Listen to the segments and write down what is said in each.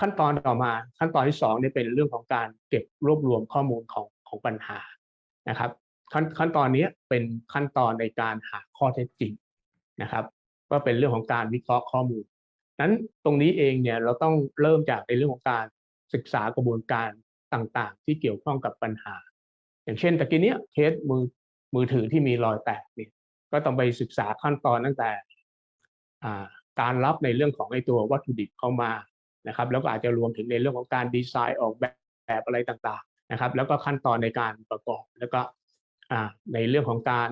ขั้นตอนต่อมาขั้นตอนที่สองเนี่ยเป็นเรื่องของการเก็บรวบรวมข้อมูลของของปัญหานะครับ ขั้นขั้นตอนนี้เป็นขั้นตอนในการหาข้อเท็จจริงนะครับ ก็เป็นเรื่องของการวิเคราะห์ข้อมูลนั้นตรงนี้เองเนี่ยเราต้องเริ่มจากในเรื่องของการศึกษากระบวนการต่างๆ ที่เกี่ยวข้องกับปัญหา อย่างเช่นตะกี้เนี้ยเคสมือมือถือที่มีรอยแตกเนี่ยก็ต้องไปศึกษาขั้นตอนตั้งแต่การรับในเรื่องของไอ้ตัววัตถุดิบเข้ามา นะครับแล้วก็อาจจะรวมถึงในเรื่องของการดีไซน์ออกแบบแบบอะไรต่างๆนะครับ แล้วก็ขั้นตอนในการประกอบแล้วก็ในเรื่องของการ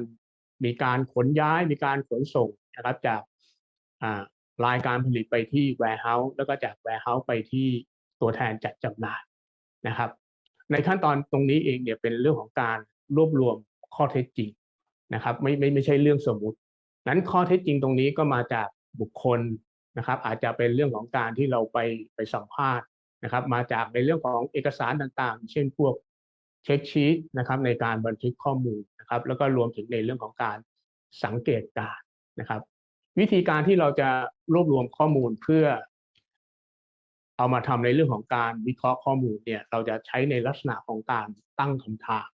มีการขนย้ายมีการขนส่งนะครับจากรายการผลิตไปที่ warehouse แล้วก็จาก warehouse ไปที่ตัวแทนจัดจำหน่ายนะครับ ในขั้นตอนตรงนี้เองเนี่ยเป็นเรื่องของการรวบรวมข้อเท็จจริงนะครับ ไม่ไม่ไม่ใช่เรื่องสมมุตินั้นข้อเท็จจริงตรงนี้ก็มาจากบุคคล นะครับ อาจจะเป็นเรื่องของการที่เราไปไปสัมภาษณ์นะครับ มาจากในเรื่องของเอกสารต่างๆ เช่นพวกเช็คชีตนะครับในการบันทึกข้อมูลนะครับ แล้วก็รวมถึงในเรื่องของการสังเกตการนะครับ วิธีการที่เราจะรวบรวมข้อมูลเพื่อ เอามาทำในเรื่องของการวิเคราะห์ข้อมูลเนี่ย เราจะใช้ในลักษณะของการตั้งคำถาม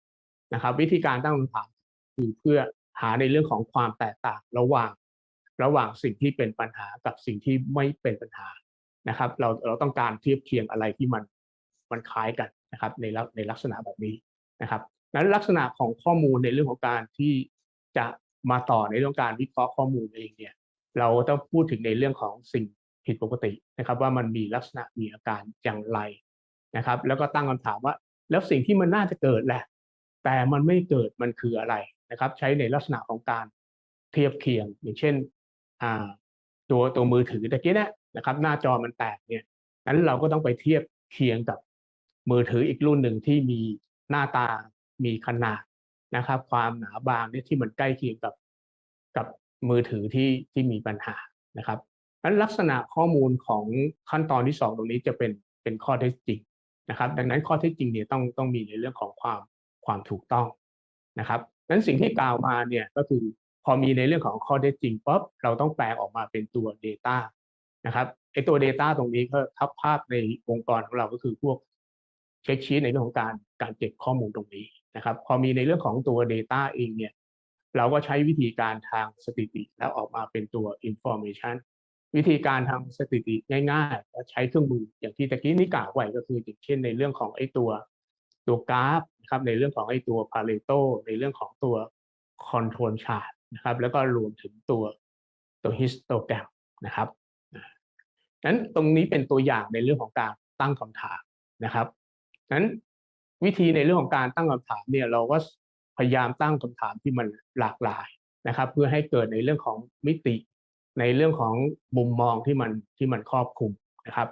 นะครับ วิธีการตั้งคำถามคือเพื่อหาในเรื่องของความแตกต่างระหว่าง ระหว่างสิ่งที่เป็นปัญหากับสิ่งที่ไม่เป็นปัญหานะครับ เราเราต้องการเทียบเคียงอะไรที่มันมันคล้ายกันนะครับ ในในลักษณะแบบนี้นะครับนั้นลักษณะของข้อมูลในเรื่องของการที่จะมาต่อในเรื่องการวิเคราะห์ข้อมูลเองเนี่ย เราต้องพูดถึงในเรื่องของสิ่งผิดปกตินะครับ ว่ามันมีลักษณะมีอาการอย่างไรนะครับ แล้วก็ตั้งคำถามว่า แล้วสิ่งที่มันน่าจะเกิดแหละ แต่มันไม่เกิดมันคืออะไรนะครับ ใช้ในลักษณะของการเทียบเคียง อย่างเช่น ตัวตัวมือถือตะกี้นะนะครับ หน้าจอมันแตกเนี่ยนั้นเราก็ต้องไปเทียบเคียงกับมือถืออีกรุ่นหนึ่งที่มีหน้าตามีขนาดนะครับ ความหนาบางเนี่ยที่มันใกล้เคียงกับกับมือถือที่ที่มีปัญหานะครับนั้นลักษณะข้อมูลของขั้นตอนที่สองตรงนี้จะเป็นเป็นข้อเท็จจริงนะครับ ดังนั้นข้อเท็จจริงเนี่ยต้องต้องมีในเรื่องของความความถูกต้องนะครับนั้นสิ่งที่กล่าวมาเนี่ยก็คือ พอมีในเรื่องของข้อเท็จจริงปุ๊บเราต้องแปลงออกมาเป็นตัว Data นะครับไอตัว Data ตรงนี้ก็ทับภาพในองค์กรของเราก็คือพวกเช็คชีตในเรื่องของการการเก็บข้อมูลตรงนี้นะครับ พอมีในเรื่องของตัว Data เองเนี่ยเราก็ใช้วิธีการทางสถิติ แล้วออกมาเป็นตัว Information วิธีการทางสถิติง่ายๆก็ใช้เครื่องมืออย่างที่ตะกี้นี้กล่าวไว้ก็คืออย่างเช่นในเรื่องของไอ้ตัวตัวกราฟนะครับในเรื่องของไอ้ตัว Pareto ในเรื่องของตัว Control Chart น นะครับ แล้วก็รวมถึงตัวตัว Histogram นะครับนั้นตรงนี้เป็นตัวอย่างในเรื่องของการตั้งคำถามนะครับนั้นวิธีในเรื่องของการตั้งคำถามเนี่ยเราก็พยายามตั้งคำถามที่มันหลากหลายนะครับ เพื่อให้เกิดในเรื่องของมิติ ในเรื่องของมุมมองที่มันที่มันครอบคลุมนะครับ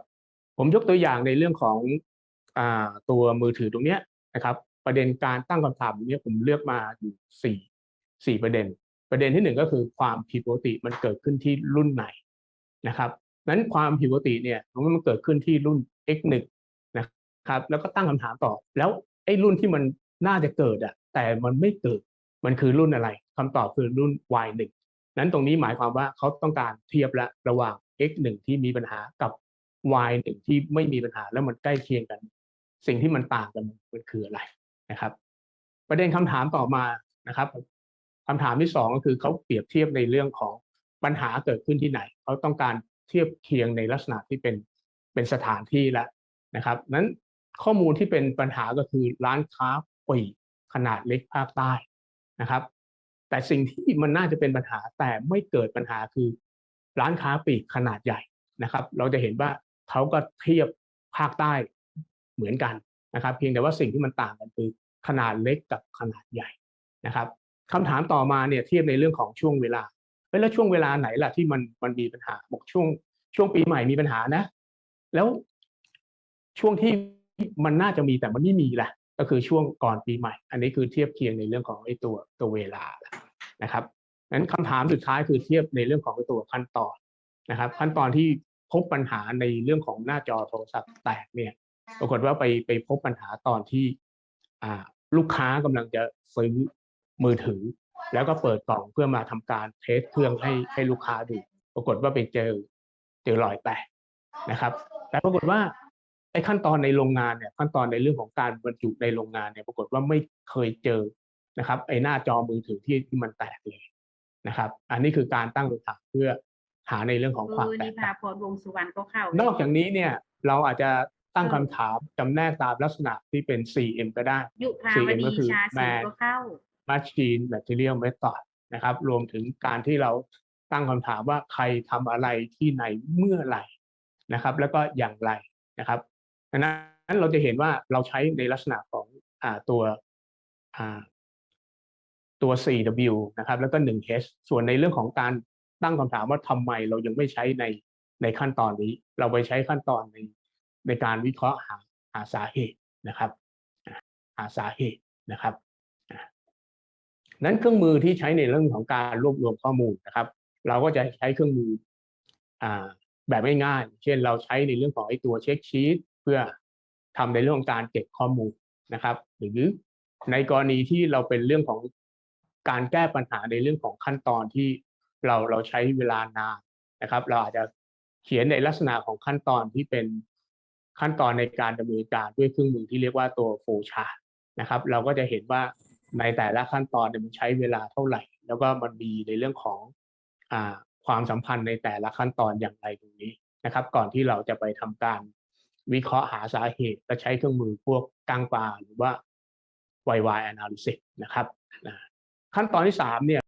ผมยกตัวอย่างในเรื่องของอตัวมือถือตรงนี้นะครับ ประเด็นการตั้งคำถามนี้ผมเลือกมาอยู่สี่สี่ประเด็น ประเด็นที่หนึ่งก็คือความผิดปกติมันเกิดขึ้นที่รุ่นไหนนะครับนั้นความผิดปกติเนี่ยมันเกิดขึ้นที่รุ่น X1 ครับ แล้วก็ตั้งคำถามต่อ แล้วไอ้รุ่นที่มันน่าจะเกิดอะแต่มันไม่เกิดมันคือรุ่นอะไรคำตอบคือรุ่น Y1 นั้นตรงนี้หมายความว่าเขาต้องการเทียบละระหว่าง X1 ที่มีปัญหากับ Y1 ที่ไม่มีปัญหาแล้วมันใกล้เคียงกัน สิ่งที่มันต่างกันมันคืออะไรนะครับ ประเด็นคำถามต่อมานะครับ คำถามที่สองก็คือเขาเปรียบเทียบในเรื่องของปัญหาเกิดขึ้นที่ไหนเขาต้องการเทียบเคียงในลักษณะที่เป็นเป็นสถานที่แล้วนะครับนั้นข้อมูลที่เป็นปัญหาก็คือร้านค้าปลีกขนาดเล็กภาคใต้นะครับ แต่สิ่งที่มันน่าจะเป็นปัญหาแต่ไม่เกิดปัญหาคือร้านค้าปลีกขนาดใหญ่นะครับ เราจะเห็นว่าเขาก็เทียบภาคใต้เหมือนกันนะครับ เพียงแต่ว่าสิ่งที่มันต่างกันคือขนาดเล็กกับขนาดใหญ่นะครับ คำถามต่อมาเนี่ยเทียบในเรื่องของช่วงเวลาแล้วช่วงเวลาไหนล่ะที่มันมันมีปัญหาบอกช่วง ช่วงปีใหม่มีปัญหานะ แล้วช่วงที่มันน่าจะมีแต่มันไม่มีแหละก็คือช่วงก่อนปีใหม่ อันนี้คือเทียบเคียงในเรื่องของไอ้ตัวตัวเวลานะครับนั้นคำถามสุดท้ายคือเทียบในเรื่องของตัวขั้นตอนนะครับ ขั้นตอนที่พบปัญหาในเรื่องของหน้าจอโทรศัพท์แตกเนี่ย ปรากฏว่าไปไปพบปัญหาตอนที่ อ่า ลูกค้ากำลังจะซื้อ มือถือ แล้วก็เปิดกล่องเพื่อมาทำการเทสเครื่องให้ให้ลูกค้าดู ปรากฏว่าไปเจอเจอรอยแตกนะครับ แต่ปรากฏว่าอ้ขั้นตอนในโรงงานเนี่ยขั้นตอนในเรื่องของการบรรจุในโรงงานเนี่ยปรากฏว่าไม่เคยเจอนะครับไอ้หน้าจอมือถือที่ที่มันแตกเลยนะครับ อันนี้คือการตั้งคำถามเพื่อหาในเรื่องของเอความอแตนิกพาต่างพรวงสุวรรณก็เข้านอกจากนี้เนี่ยเราอาจจะตั้งเออคำถามจำแนกตามลักษณะที่เป็น 4M ก็ได้ยุพา 4M วดีก็คือชาสี man ก็เข้า machine material method นะครับ รวมถึงการที่เราตั้งคำถามว่าใครทำอะไรที่ไหนเมื่อไหร่นะครับ แล้วก็อย่างไรนะครับดังนั้นเราจะเห็นว่าเราใช้ในลักษณะของอตัวตัว 4W นะครับ แล้วก็ 1H ส่วนในเรื่องของการตั้งคำถามว่าทำไมเรายังไม่ใช้ในในขั้นตอนนี้ เราไปใช้ขั้นตอนในในการวิเคราะห์หาหาสาเหตุนะครับ หาสาเหตุนะครับ นั้นเครื่องมือที่ใช้ในเรื่องของการรวบรวมข้อมูลนะครับ เราก็จะใช้เครื่องมือแบบง่ายๆ เช่นเราใช้ในเรื่องของไอ้ตัวเช็คชีตเพื่อทำในเรื่องของการเก็บข้อมูลนะครับ หรือในกรณีที่เราเป็นเรื่องของการแก้ปัญหาในเรื่องของขั้นตอนที่เราเราใช้เวลานานนะครับ เราอาจจะเขียนในลักษณะของขั้นตอนที่เป็นขั้นตอนในการดำเนินการด้วยเครื่องมือที่เรียกว่าตัวโฟชาร์นะครับ เราก็จะเห็นว่า ในแต่ละขั้นตอนมันใช้เวลาเท่าไหร่ แล้วก็มันมีในเรื่องของอาความสัมพันธ์ในแต่ละขั้นตอนอย่างไรตรงนี้นะครับ ก่อนที่เราจะไปทำการวิเคราะห์หาสาเหตุและใช้เครื่องมือพวกกางปลาหรือว่า YY analysis นะครับ ขั้นตอนที่สามเนี่ย